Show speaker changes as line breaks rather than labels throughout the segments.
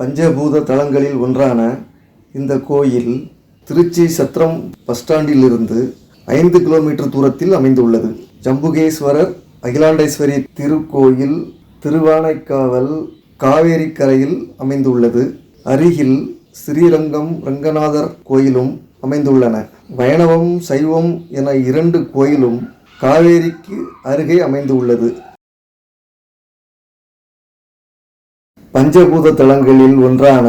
பஞ்சபூத தலங்களில் ஒன்றான இந்த கோயில் திருச்சி சத்திரம் பஸ் ஸ்டாண்டிலிருந்து ஐந்து கிலோமீட்டர் தூரத்தில் அமைந்துள்ளது. ஜம்புகேஸ்வரர் அகிலாண்டேஸ்வரி திருக்கோயில் திருவானைக்காவல் காவேரி கரையில் அமைந்துள்ளது. அருகில் ஸ்ரீரங்கம் ரங்கநாதர் கோயிலும் அமைந்துள்ளன. வைணவம் சைவம் என இரண்டு கோயிலும் காவேரிக்கு அருகே அமைந்துள்ளது. பஞ்சபூத தலங்களில் ஒன்றான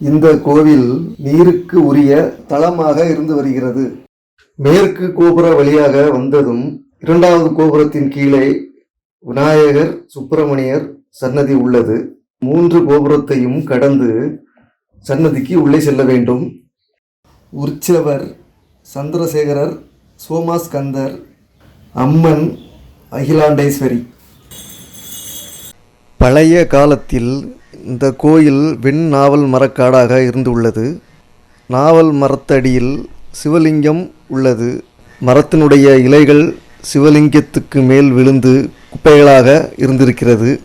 இந்த கோவில் நீருக்கு உரிய தலமாக இருந்து வருகிறது. மேற்கு கோபுர வழியாக வந்ததும் இரண்டாவது கோபுரத்தின் கீழே விநாயகர் சுப்பிரமணியர் சன்னதி உள்ளது. மூன்று கோபுரத்தையும் கடந்து சன்னதிக்கு உள்ளே செல்ல வேண்டும். உற்சவர் சந்திரசேகரர் சோமாஸ்கந்தர் அம்மன் அகிலாண்டேஸ்வரி. பழைய காலத்தில் இந்த கோயில் வெண் நாவல் மரக்காடாக இருந்துள்ளது. நாவல் மரத்தடியில் சிவலிங்கம் உள்ளது. மரத்தினுடைய இலைகள் சிவலிங்கத்துக்கு மேல் விழுந்து குப்பைகளாக இருந்திருக்கிறது.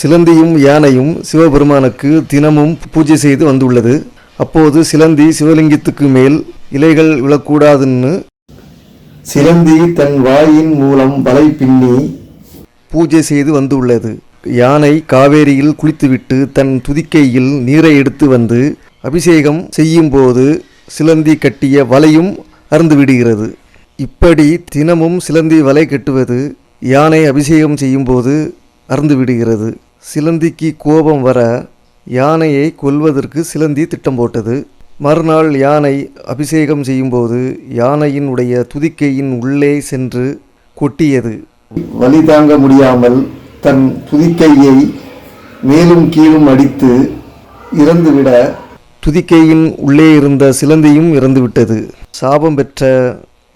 சிலந்தியும் யானையும் சிவபெருமானுக்கு தினமும் பூஜை செய்து வந்துள்ளது. அப்போது சிலந்தி சிவலிங்கத்துக்கு மேல் இலைகள் விழக்கூடாதுன்னு சிலந்தி தன் வாயின் மூலம் வலை பின்னி பூஜை செய்து வந்துள்ளது. யானை காவேரியில் குளித்துவிட்டு தன் துதிக்கையில் நீரை எடுத்து வந்து அபிஷேகம் செய்யும்போது சிலந்தி கட்டிய வலையும் அறுந்து விடுகிறது. இப்படி தினமும் சிலந்தி வலை கட்டுவது யானை அபிஷேகம் செய்யும்போது அறுந்து விடுகிறது. சிலந்திக்கு கோபம் வர யானையை கொல்வதற்கு சிலந்தி திட்டம் போட்டது. மறுநாள் யானை அபிஷேகம் செய்யும்போது யானையினுடைய துதிக்கையின் உள்ளே சென்று கொட்டியது. வலி தாங்க முடியாமல் தன் துதிக்கையை மேலும் கீழும் அடித்து இறந்துவிட துதிக்கையின் உள்ளே இருந்த சிலந்தியும் இறந்துவிட்டது. சாபம் பெற்ற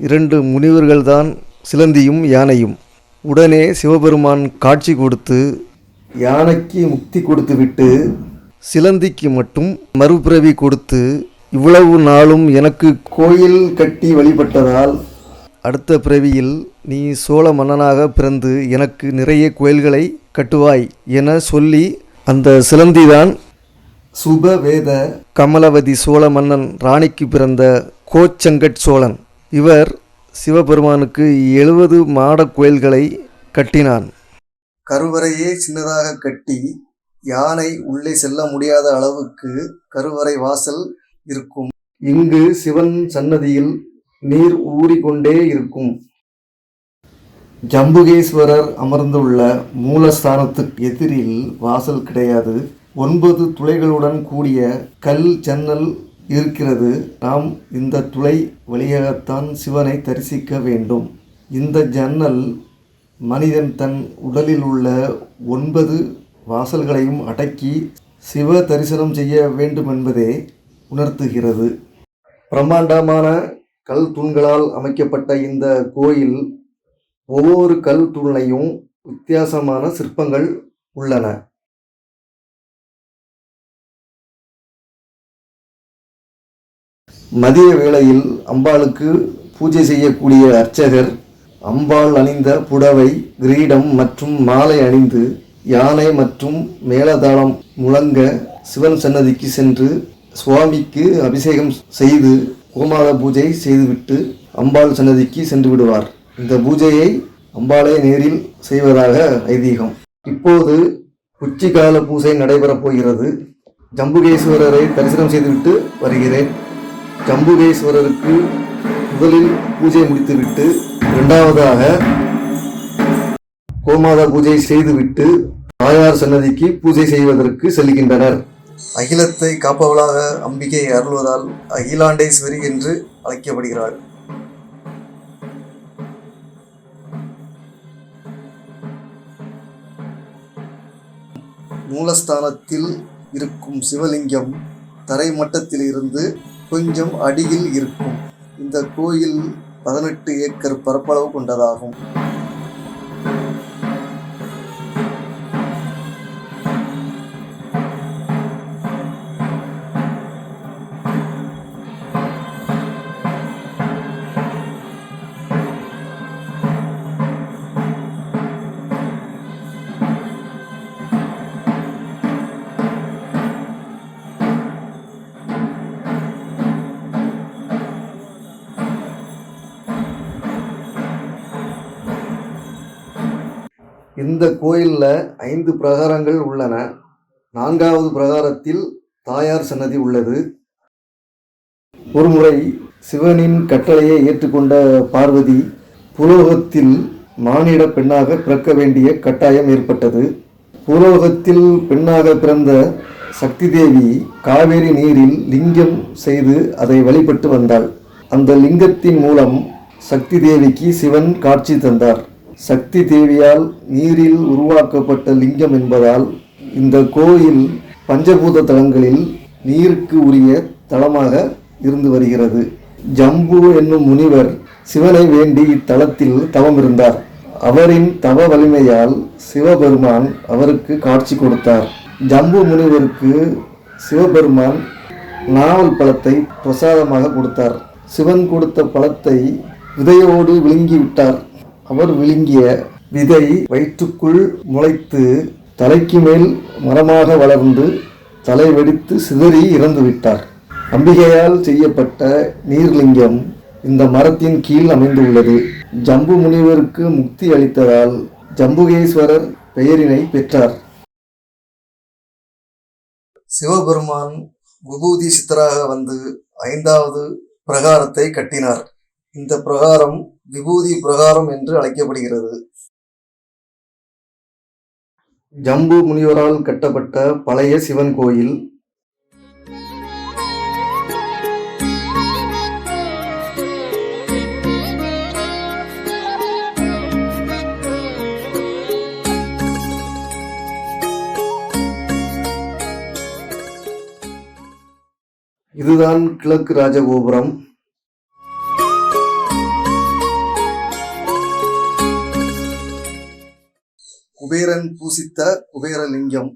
இரண்டு முனிவர்கள்தான் சிலந்தியும் யானையும். உடனே சிவபெருமான் காட்சி கொடுத்து யானைக்கு முக்தி கொடுத்துவிட்டு சிலந்திக்கு மட்டும் மறுபிறவி கொடுத்து இவ்வளவு நாளும் எனக்கு கோயில் கட்டி வழிபட்டதால் அடுத்த பிறவியில் நீ சோழ மன்னனாக பிறந்து எனக்கு நிறைய கோயில்களை கட்டுவாய் என சொல்லி அந்த சிலந்திதான் சுபவேத கமலவதி சோழ மன்னன் ராணிக்கு பிறந்த கோச்சங்கட் சோழன். இவர் சிவபெருமானுக்கு எழுபது மாடக் கோயில்களை கட்டினான். கருவறையே சின்னதாக கட்டி யானை உள்ளே செல்ல முடியாத அளவுக்கு கருவறை வாசல் இருக்கும். இங்கு சிவன் சன்னதியில் நீர் ஊறிக்கொண்டே இருக்கும். ஜம்புகேஸ்வரர் அமர்ந்துள்ள மூலஸ்தானத்துக்கு எதிரில் வாசல் கிடையாது. ஒன்பது துளைகளுடன் கூடிய கல் ஜன்னல் இருக்கிறது. நாம் இந்த துளை வழியாகத்தான் சிவனை தரிசிக்க வேண்டும். இந்த ஜன்னல் மனிதன் தன் உடலில் உள்ள ஒன்பது வாசல்களையும் அடக்கி சிவ தரிசனம் செய்ய வேண்டுமென்பதே உணர்த்துகிறது. பிரம்மாண்டமான கல் தூண்களால் அமைக்கப்பட்ட இந்த கோயில் ஒவ்வொரு கல் தூணையும் வித்தியாசமான சிற்பங்கள் உள்ளன. மதிய வேளையில் அம்பாளுக்கு பூஜை செய்யக்கூடிய அர்ச்சகர் அம்பாள் அணிந்த புடவை கிரீடம் மற்றும் மாலை அணிந்து யானை மற்றும் மேலதாளம் முழங்க சிவன் சன்னதிக்கு சென்று சுவாமிக்கு அபிஷேகம் செய்து கோமாத பூஜை செய்துவிட்டு அம்பாள் சன்னதிக்கு சென்று விடுவார். இந்த பூஜையை அம்பாளே நேரில் செய்வதாக ஐதீகம். இப்போது உச்சிகால பூஜை நடைபெறப் போகிறது. ஜம்புகேஸ்வரரை தரிசனம் செய்துவிட்டு வருகிறேன். ஜம்புகேஸ்வரருக்கு முதலில் பூஜை முடித்துவிட்டு இரண்டாவதாக கோமாதா பூஜை செய்துவிட்டு தாயார் சன்னதிக்கு பூஜை செய்வதற்கு செல்கின்றனர். அகிலத்தை காப்பவளாக அம்பிகை அருள்வதால் அகிலாண்டேஸ்வரி என்று அழைக்கப்படுகிறாள். மூலஸ்தானத்தில் இருக்கும் சிவலிங்கம் தரைமட்டத்திலிருந்து கொஞ்சம் அடியில் இருக்கும். இந்த கோயில் பதினெட்டு ஏக்கர் பரப்பளவு கொண்டதாகும். இந்த கோயிலில் ஐந்து பிரகாரங்கள் உள்ளன. நான்காவது பிரகாரத்தில் தாயார் சன்னதி உள்ளது. ஒருமுறை சிவனின் கட்டளையை ஏற்றுக்கொண்ட பார்வதி புலோகத்தில் மானிட பெண்ணாக பிறக்க வேண்டிய கட்டாயம் ஏற்பட்டது. பூலோகத்தில் பெண்ணாக பிறந்த சக்தி தேவி காவேரி நீரில் லிங்கம் செய்து அதை வழிபட்டு வந்தாள். அந்த லிங்கத்தின் மூலம் சக்தி தேவிக்கு சிவன் காட்சி தந்தார். சக்தி தேவியால் நீரில் உருவாக்கப்பட்ட லிங்கம் என்பதால் இந்த கோயில் பஞ்சபூத தலங்களில் நீருக்கு உரிய தலமாக இருந்து வருகிறது. ஜம்பு என்னும் முனிவர் சிவனை வேண்டி இத்தலத்தில் தவம் இருந்தார். அவரின் தவ வலிமையால் சிவபெருமான் அவருக்கு காட்சி கொடுத்தார். ஜம்பு முனிவருக்கு சிவபெருமான் நாவல் பழத்தை பிரசாதமாக கொடுத்தார். சிவன் கொடுத்த பழத்தை விதையோடு விழுங்கி விட்டார். அவர் விழுங்கிய விதை வயிற்றுக்குள் முளைத்து தலைக்கு மேல் மரமாக வளர்ந்து தலை வெடித்து சிதறி இறந்துவிட்டார். அம்பிகையால் செய்யப்பட்ட நீர்லிங்கம் இந்த மரத்தின் கீழ் அமைந்துள்ளது. ஜம்பு முனிவருக்கு முக்தி அளித்ததால் ஜம்புகேஸ்வரர் பெயரினை பெற்றார். சிவபெருமான் விபூதி சித்தராக வந்து ஐந்தாவது பிரகாரத்தை கட்டினார். இந்த பிரகாரம் விபூதி பிரகாரம் என்று அழைக்கப்படுகிறது. ஜம்பு முனிவரால் கட்டப்பட்ட பழைய சிவன் கோயில். இதுதான் கிழக்கு ராஜகோபுரம். குபேரன் பூசித்த குபேரலிங்கம்.